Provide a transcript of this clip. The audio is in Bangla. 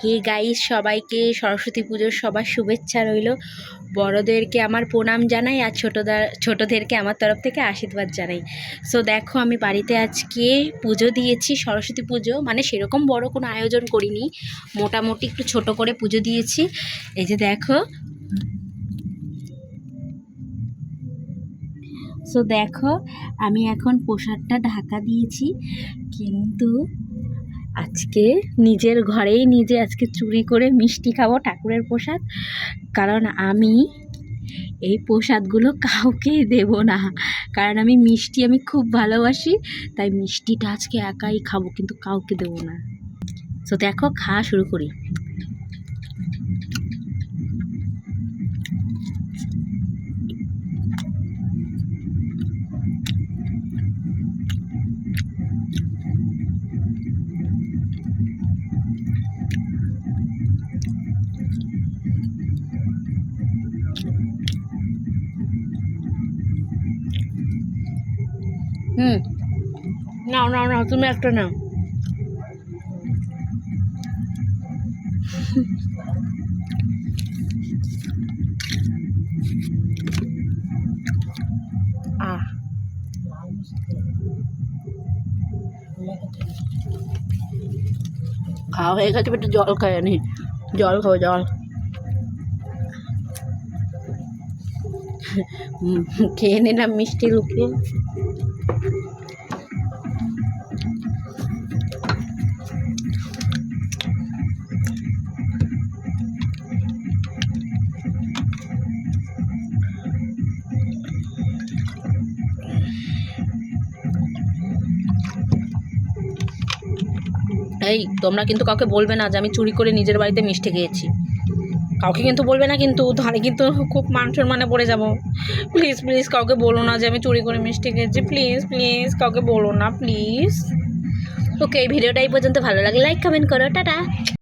হে গাইস, সবাইকে সরস্বতী পুজোর সবার শুভেচ্ছা রইল। বড়দেরকে আমার প্রণাম জানাই আর ছোটদের ছোটদেরকে আমার তরফ থেকে আশীর্বাদ জানাই। সো দেখো আমি বাড়িতে আজকে পুজো দিয়েছি, সরস্বতী পুজো। মানে সেরকম বড় কোনো আয়োজন করিনি। মোটামুটি একটু ছোট করে পুজো দিয়েছি। এই যে দেখো। সো দেখো, আমি এখন প্রসাদটা ঢাকা দিয়েছি। কিন্তু আজকে নিজের ঘরেই নিজে আজকে চুরি করে মিষ্টি খাব ঠাকুরের প্রসাদ। কারণ আমি এই প্রসাদগুলো কাউকেই দেব না। কারণ আমি মিষ্টি আমি খুব ভালোবাসি, তাই মিষ্টিটা আজকে একাই খাব কিন্তু কাউকে দেবো না। তো দেখো, খাওয়া শুরু করি। হুম। নাও নাও নাও, তুমি একটা নাও। খাওয়া হয়ে গেছে, একটু জল খাই নি জল খাব, জল। খেয়ে নিলাম মিষ্টি লুকিয়ে এই, তোমরা কিন্তু কাউকে বলবে না যে আমি চুরি করে নিজের বাড়িতে মিষ্টি খেয়েছি। কাউকে কিন্তু বলবে না কিন্তু তাহলে কিন্তু খুব মান সম্মানে পড়ে যাব। প্লিজ প্লিজ কাউকে বলো না যে আমি চুরি করে মিষ্টি খেয়েছি। প্লিজ প্লিজ কাউকে বলো না প্লিজ ওকে এই ভিডিওটা এই পর্যন্ত। ভালো লাগে লাইক কমেন্ট করো। টাটা।